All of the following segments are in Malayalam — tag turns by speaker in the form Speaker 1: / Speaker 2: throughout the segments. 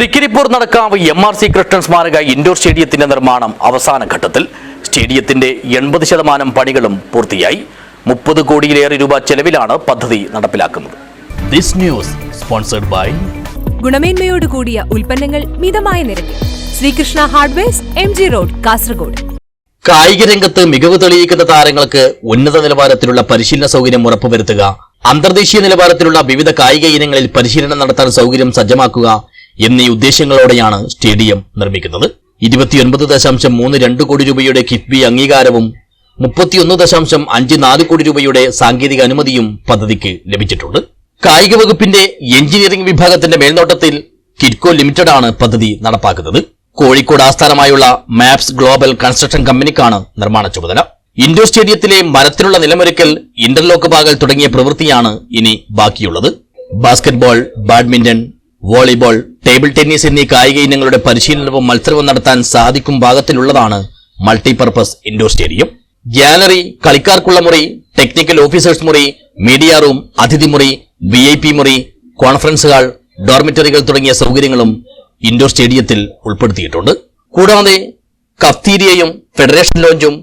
Speaker 1: Thrikkaripur Nadakkavu M R C Krishnan സ്മാരക ഇൻഡോർ സ്റ്റേഡിയത്തിന്റെ നിർമ്മാണം അവസാന ഘട്ടത്തിൽ. സ്റ്റേഡിയത്തിന്റെ എൺപത് ശതമാനം പണികളും പൂർത്തിയായി. മുപ്പത് കോടിയിലേറെ രൂപ ചെലവിലാണ് പദ്ധതി നടപ്പിലാക്കുന്നത്. ദിസ് ന്യൂസ് സ്പോൺസർഡ് ബൈ
Speaker 2: ഗുണമേന്മയോട് കൂടിയ ഉൽപ്പന്നങ്ങൾ മിതമായ നിരക്കിൽ. Sreekrishna hardware M G road Kasaragod.
Speaker 1: കായിക രംഗത്ത് മികവ് തെളിയിക്കുന്ന താരങ്ങൾക്ക് ഉന്നത നിലവാരത്തിലുള്ള പരിശീലന സൗകര്യം ഉറപ്പുവരുത്തുക. അന്തർദേശീയ നിലവാരത്തിലുള്ള വിവിധ കായിക ഇനങ്ങളിൽ പരിശീലനം നടത്താൻ സൗകര്യം സജ്ജമാക്കുക. എന്നീ ഉദ്ദേശങ്ങളോടെയാണ് സ്റ്റേഡിയം നിർമ്മിക്കുന്നത്. ഇരുപത്തിയൊൻപത് ദശാംശം മൂന്ന് രണ്ട് കോടി രൂപയുടെ കിഫ്ബി അംഗീകാരവും മുപ്പത്തിയൊന്ന് ദശാംശം അഞ്ച് നാല് കോടി രൂപയുടെ സാങ്കേതിക അനുമതിയും പദ്ധതിക്ക് ലഭിച്ചിട്ടുണ്ട്. കായിക വകുപ്പിന്റെ എഞ്ചിനീയറിംഗ് വിഭാഗത്തിന്റെ മേൽനോട്ടത്തിൽ കിറ്റ്കോ ലിമിറ്റഡ് ആണ് പദ്ധതി നടപ്പാക്കുന്നത്. കോഴിക്കോട് ആസ്ഥാനമായുള്ള മാപ്സ് ഗ്ലോബൽ കൺസ്ട്രക്ഷൻ കമ്പനിക്കാണ് നിർമ്മാണ ചുമതല. ഇൻഡോർ സ്റ്റേഡിയത്തിലെ മരത്തിലുള്ള നിലമൊരുക്കൽ ഇന്റർലോക്ക് പാകൽ തുടങ്ങിയ പ്രവൃത്തിയാണ് ഇനി ബാക്കിയുള്ളത്. Basketball badminton volleyball table tennis എന്നീ കായിക ഇനങ്ങളുടെ പരിശീലനവും മത്സരവും നടത്താൻ സാധിക്കും ഭാഗത്തിലുള്ളതാണ് മൾട്ടിപർപ്പസ് ഇൻഡോർ സ്റ്റേഡിയം. ഗ്യാലറി കളിക്കാർക്കുള്ള മുറി ടെക്നിക്കൽ ഓഫീസേഴ്സ് മുറി മീഡിയ റൂം അതിഥി മുറി വി ഐ പി മുറി കോൺഫറൻസ് ഹാൾ ഡോർമിറ്ററികൾ തുടങ്ങിയ സൗകര്യങ്ങളും ഇൻഡോർ സ്റ്റേഡിയത്തിൽ ഉൾപ്പെടുത്തിയിട്ടുണ്ട്. കൂടാതെ കഫ്തീരിയയും ഫെഡറേഷൻ ലോഞ്ചും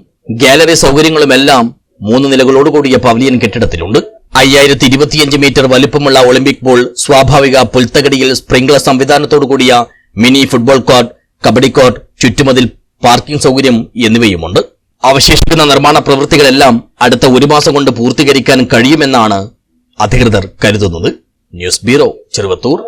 Speaker 1: ഗാലറി സൗകര്യങ്ങളുമെല്ലാം മൂന്ന് നിലകളോടുകൂടിയ പവലിയൻ കെട്ടിടത്തിലുണ്ട്. അയ്യായിരത്തി ഇരുപത്തിയഞ്ച് മീറ്റർ വലിപ്പമുള്ള ഒളിമ്പിക് ബോൾ സ്വാഭാവിക പുൽത്തകടിയിൽ sprinkler സംവിധാനത്തോടുകൂടിയ mini football court kabaddi court ചുറ്റുമതിൽ parking സൗകര്യം എന്നിവയുമുണ്ട്. അവശേഷിക്കുന്ന നിർമ്മാണ പ്രവൃത്തികളെല്ലാം അടുത്ത ഒരു മാസം കൊണ്ട് പൂർത്തീകരിക്കാൻ കഴിയുമെന്നാണ് അധികൃതർ കരുതുന്നത്. News bureau Cheruvathur.